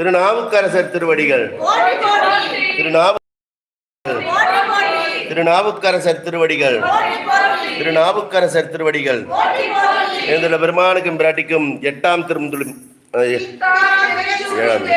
திருநாவுக்கரசர் திருவடிகள். திருநாவு திருநாவுக்கரசர் திருவடிகள். திருநாவுக்கரசர் திருவடிகள். எழுந்துள்ள பெருமானுக்கும் பிராட்டிக்கும் எட்டாம் திருமுதுளி ஏழாம்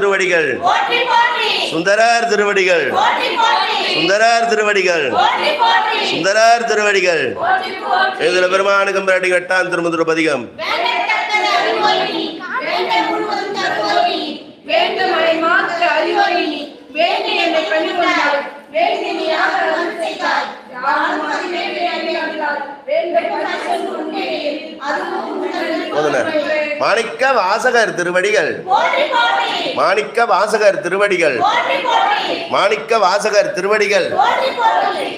திருவடிகள். சுந்தரார் திருவடிகள். சுந்தரார் திருவடிகள். சுந்தரார் திருவடிகள். எழுதுல பெருமானுக்கும் பிராட்டிக்கும் எட்டாம் திருமுதுள பதிகம். வேண்டுமலை மாணிக்க வாசகர் திருவடிகள். மாணிக்க வாசகர் திருவடிகள். மாணிக்க வாசகர் திருவடிகள்.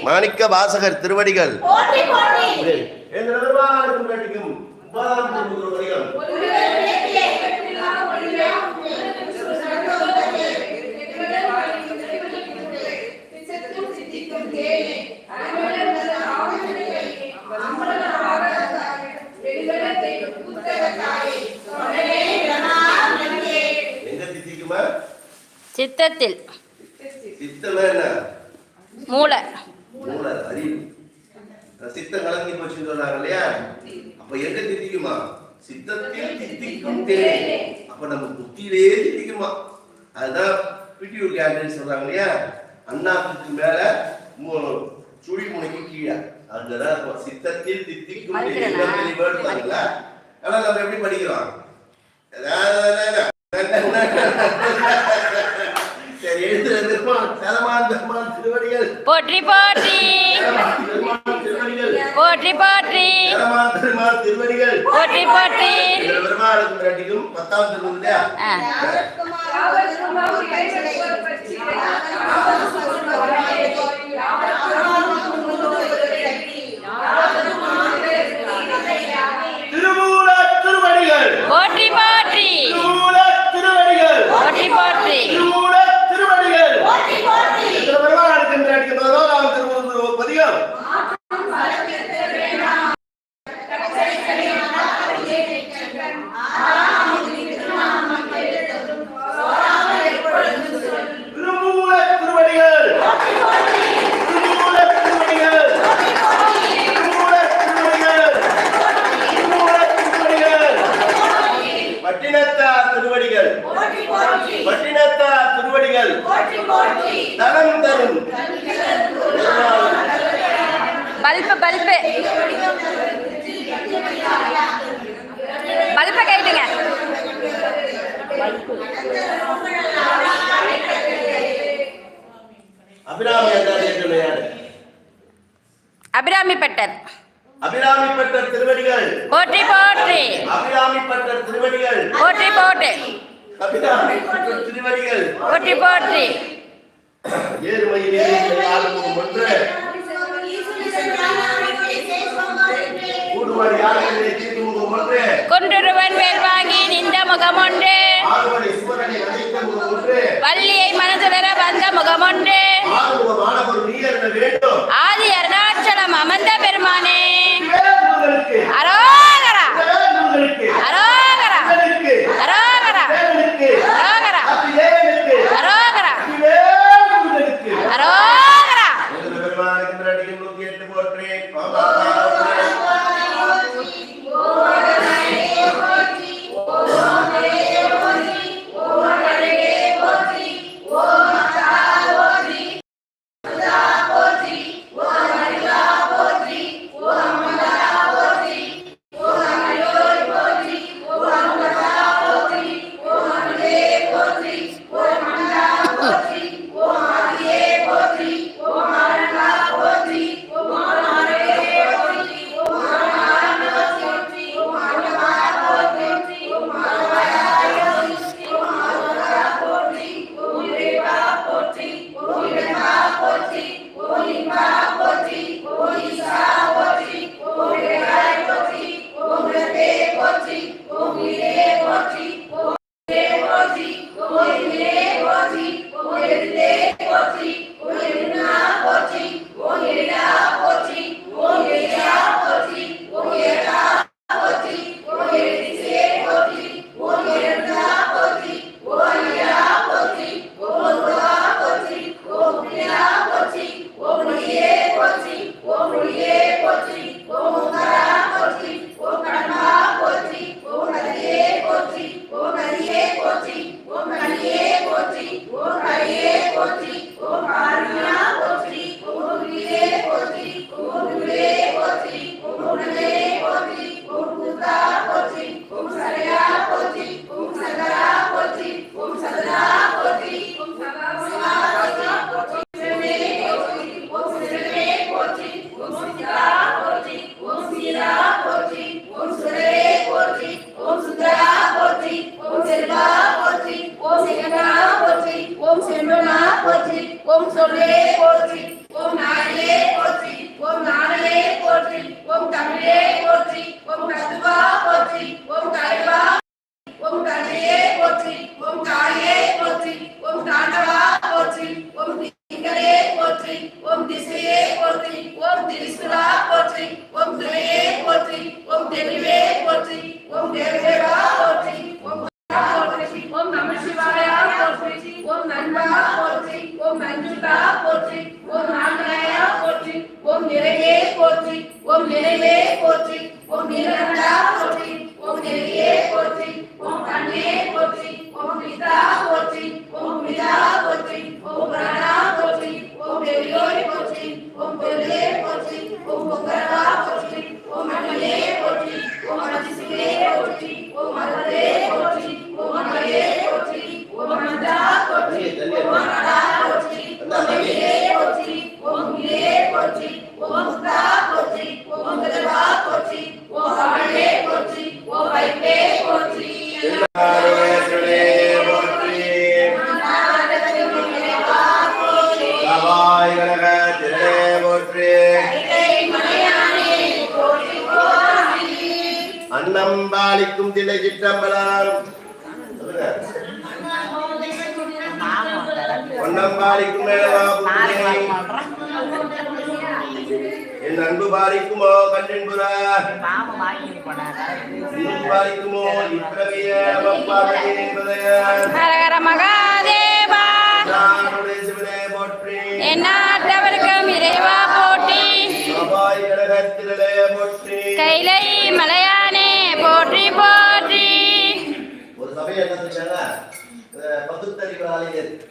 மாணிக்க வாசகர் திருவடிகள். எழுதுல பெருமானுக்கும் பிராட்டிக்கும் ஒன்பதாம் திருமுதுள பதிகம் எங்க தித்திக்குமா சித்தத்தில். மூளை. சித்தம் கலங்கி போச்சுன்னு சொன்னாங்க இல்லையா? அப்ப எங்க தித்திக்குமா சித்தத்தில் தித்திக்கும் தேனே. அப்ப நம்ம புத்தியிலே தித்திக்குமா அதுதான் பிடியூர் கேண்டீன் சொல்றாங்க இல்லையா? அண்ணாத்துக்கு மேல சுழி முனைக்கு கீழே. இருக்கும். சித்தத்தில் பாருங்களா? ஆனா நம்ம எப்படி படிக்கிறோம்? போற்றி போற்றி. போற்றி போற்றி. போற்றி போற்றி. பத்தாம் திருமணம் இல்லையா ஆ. திருமூல திருவடிகள் போற்றி போற்றி திருமூல திருவடிகள் போற்றி போற்றி திருமூல திருவடிகள் இதுல பெருமாளுக்கும் பிராட்டிக்கும் பதினோராம் திருமணம் பதிகம் திருமூல திருவடிகள் திருமூல திருவடிகள் திருமூல திருவடிகள் திருமூல திருவடிகள் பட்டினத்தார் திருவடிகள். பட்டினத்தார் திருவடிகள். தனம் தரும். Bulb bulb. பல்பை கைட்டுங்க. அபிராமி பட்டர். அபிராமி பட்டர் திருவடிகள். போற்றி போற்றி. அபிராமி பட்டர் திருவடிகள். போற்றி போற்றி. அபிராமி பட்டர் திருவடிகள். போற்றி போற்றி. ஏறுமையிலே ஆளுமுகம் ஒன்று கூடுமணி ஆளுமையிலே தீர்முகம் ஒன்று. கொன்றுருவன் வேல் வாங்கி நின்ற முகம் ஒன்று. ஆறுமணி சுவரனை அழைத்த முகம் ஒன்று. வள்ளியை மனதுவர வந்த முகம் ஒன்று. வேண்டும் நிறைவே போற்றி ஓம் நிரகண்டா போற்றி ஓம் நெறியே போற்றி ஓம் கண்ணே போற்றி ஓம் பிதா போற்றி ஓம் பிதா போற்றி ஓம் பிராணா போற்றி ஓம் பெரியோய் போற்றி ஓம் பெருளே போற்றி ஓம் பொங்கரவா போற்றி ஓம் மண்ணிலே போற்றி ஓம் அதிசிலே போற்றி ஓம் மருதே போற்றி ஓம் மகளே போற்றி ஓம் மந்தா போற்றி ஓம் மகடா போற்றி ஓம் வெளியே போற்றி ஓம் இலே போற்றி ஓம் முத்தா அன்னம் பாலிக்கும் தில்லை சிற்றம்பலம். பொன்னம் பாலிக்கும். என் அன்பு பாலிக்குமோ இன்னும் பாலிக்குமோ இப்பிறவிய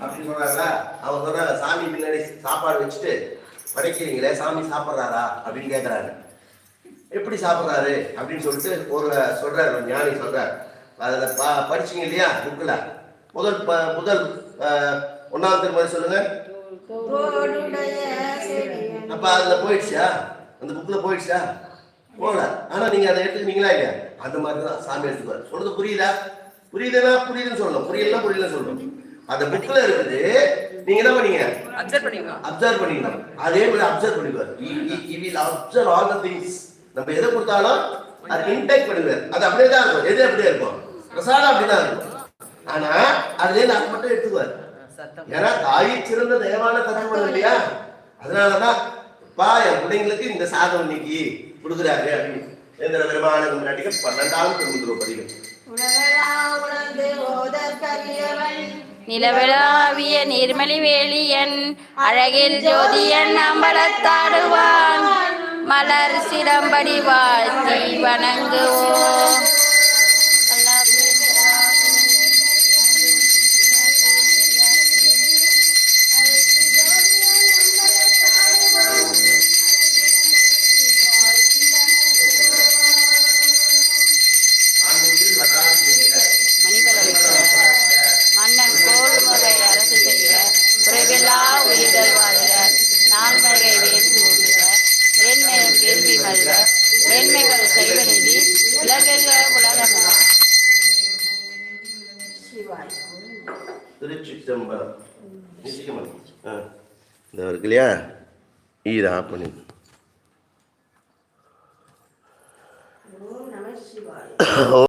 அப்படின்னு சொல்றாங்களா அவங்க சொன்னாங்க சாமி முன்னாடி சாப்பாடு வச்சுட்டு படைக்கிறீங்களே சாமி சாப்பிட்றாரா அப்படின்னு கேட்குறாரு எப்படி சாப்பிட்றாரு அப்படின்னு சொல்லிட்டு ஒரு சொல்றாரு ஒரு ஞானி சொல்றாரு. அதில் ப படிச்சீங்க இல்லையா புக்கில் முதல் ப முதல் ஒன்றாவது ஒண்ணாவது திருமதி சொல்லுங்க. அப்ப அதுல போயிடுச்சா? அந்த புக்ல போயிடுச்சா? போகல. ஆனா நீங்க அதை எடுத்துக்கிட்டீங்களா இல்லையா? அந்த மாதிரி தான் சாமி எடுத்துக்குவார். சொல்றது புரியுதா புரியுதுன்னா புரியுதுன்னு சொல்லணும். புரியலன்னா புரியலன்னு சொல்லணும். அந்த புக்ல இருக்குது. நீங்க என்ன பண்ணீங்க? அப்சர்வ் பண்ணிக்கோ அப்சர்வ் பண்ணிக்கணும் அதே மாதிரி observe பண்ணிக்குவார் will observe all the things நம்ம எதை கொடுத்தாலும் அது இன்டேக் பண்ணுவார். அது அப்படியே தான் இருக்கும். எது அப்படியே இருக்கும்? பிரசாதம் அப்படிதான் இருக்கும். ஆனா அதுல அது மட்டும் எடுத்துக்குவார். ஏன்னா தாயை சிறந்த தேவான தத்துவம் இல்லையா? அதனாலதான் பா என் பிள்ளைங்களுக்கு இந்த சாதம் இன்னைக்கு கொடுக்குறாரு அப்படின்னு. வேந்திர பெருமானுக்கு முன்னாடி பன்னெண்டாம் திருமுதிரோ பதிகள் நிலவிழாவிய நிர்மலி நிர்மலிவேலியன் அழகில் ஜோதியன் அம்பலத்தாடுவான். மலர் சிலம்படி வாழ்த்தி வணங்குவோம். இருக்கு இல்லையா? இது ஆஃப் பண்ணி சிவாய.